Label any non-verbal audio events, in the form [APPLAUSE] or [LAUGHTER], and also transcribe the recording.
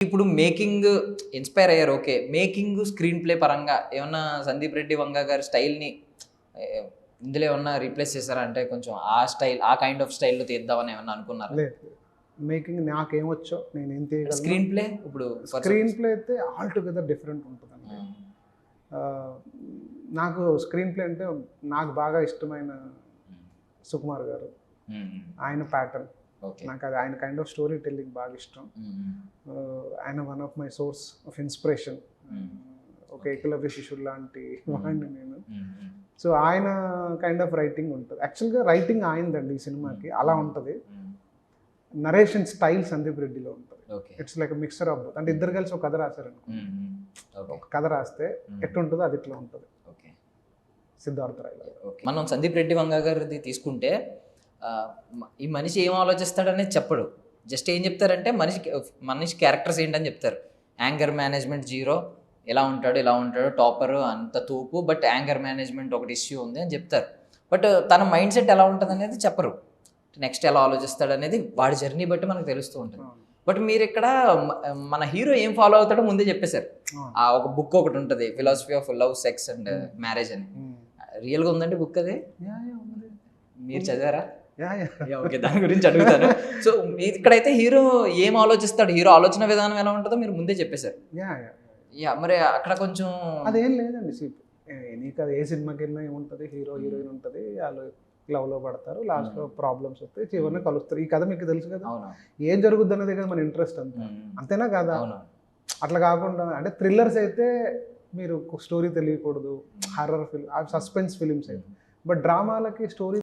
ఇప్పుడు making inspire అయ్యారు okay. Making screenplay పరంగా ఏమన్నా సందీప్ రెడ్డి వంగ గారి స్టైల్ని ఇందులో ఏమన్నా రీప్లేస్ చేశారా? అంటే కొంచెం ఆ స్టైల్ ఆ కైండ్ ఆఫ్ స్టైల్లో తీద్దామని ఏమన్నా అనుకున్నారా? మేకింగ్ నాకేమొచ్చో నేను ఏం తీయగలను. Screenplay? ఇప్పుడు స్క్రీన్ ప్లే అయితే ఆల్ టుగెదర్ డిఫరెంట్ ఉంటుందండి. ఆ, నాకు స్క్రీన్ ప్లే అంటే నాకు బాగా ఇష్టమైన సుకుమార్ గారు. ఆయన ప్యాటర్న్. నాకు అది ఆయన కైండ్ ఆఫ్ స్టోరీ టెల్లింగ్ బాగా ఇష్టం. ఆయన one of my source of inspiration. ఒక ఏకలవ్య శిష్యుడు లాంటి వాడిని నేను. సో ఆయన కైండ్ ఆఫ్ రైటింగ్ ఉంటుంది. యాక్చువల్గా రైటింగ్ ఆయనదండి ఈ సినిమాకి. అలా ఉంటుంది. నరేషన్ స్టైల్ సందీప్ రెడ్డిలో ఉంటుంది. Okay. It's like mixer of అంటే ఇద్దరు కలిసి ఒక కథ రాశారు మ్మ్. మ్మ్. ఓకే. ఒక కథ రాస్తే మ్మ్. ఎట్లుంటుందో అది ఇట్లా ఉంటుంది. ఓకే. సిద్ధార్థ రాయ్. మనం సందీప్ రెడ్డి వంగ గారిది తీసుకుంటే ఈ మనిషి ఏం ఆలోచిస్తాడనేది చెప్పడు. జస్ట్ ఏం చెప్తారంటే మనిషి మనిషి క్యారెక్టర్స్ ఏంటని చెప్తారు. యాంగర్ మేనేజ్మెంట్ జీరో ఎలా ఉంటాడు ఎలా ఉంటాడు టాపర్ అంత తూపు బట్ యాంగర్ మేనేజ్మెంట్ ఒకటి ఇష్యూ ఉంది అని చెప్తారు. బట్ తన మైండ్ సెట్ ఎలా ఉంటుంది అనేది చెప్పరు. నెక్స్ట్ ఎలా ఆలోచిస్తాడు అనేది వాడి జర్నీ బట్టి మనకు తెలుస్తూ ఉంటుంది. బట్ మీరు ఇక్కడ మన హీరో ఏం ఫాలో అవుతాడో ముందే చెప్పేశారు. ఆ ఒక బుక్ ఒకటి ఉంటుంది philosophy of love sex and marriage అని. రియల్గా ఉందండి బుక్ అది. మీరు చదివారా? ఓకే దాని గురించి అడుగుతాను. [LAUGHS] సో ఇక్కడైతే హీరో ఏం ఆలోచిస్తాడు? హీరో ఆలోచన విధానం ఎలా ఉంటుందో మీరు ముందే చెప్పేశారు. యా, మరి అక్కడ కొంచెం అదేం లేదండి నీకు అది ఏ సినిమాకి వెళ్ళినా ఏముంటుంది? హీరో హీరోయిన్ ఉంటుంది వాళ్ళు లవ్లో పడతారు లాస్ట్లో ప్రాబ్లమ్స్ వస్తాయి చివరిని కలుస్తారు. ఈ కథ మీకు తెలుసు కదా? అవును. ఏం జరుగుద్ది అనేది కదా మన ఇంట్రెస్ట్ అంతా. అంతేనా కదా? అవును. అట్లా కాకుండా అంటే థ్రిల్లర్స్ అయితే మీరు స్టోరీ తెలియకూడదు హర్రర్ ఫిల్మ్ సస్పెన్స్ ఫిలిమ్స్ అయితే. బట్ డ్రామాలకి స్టోరీ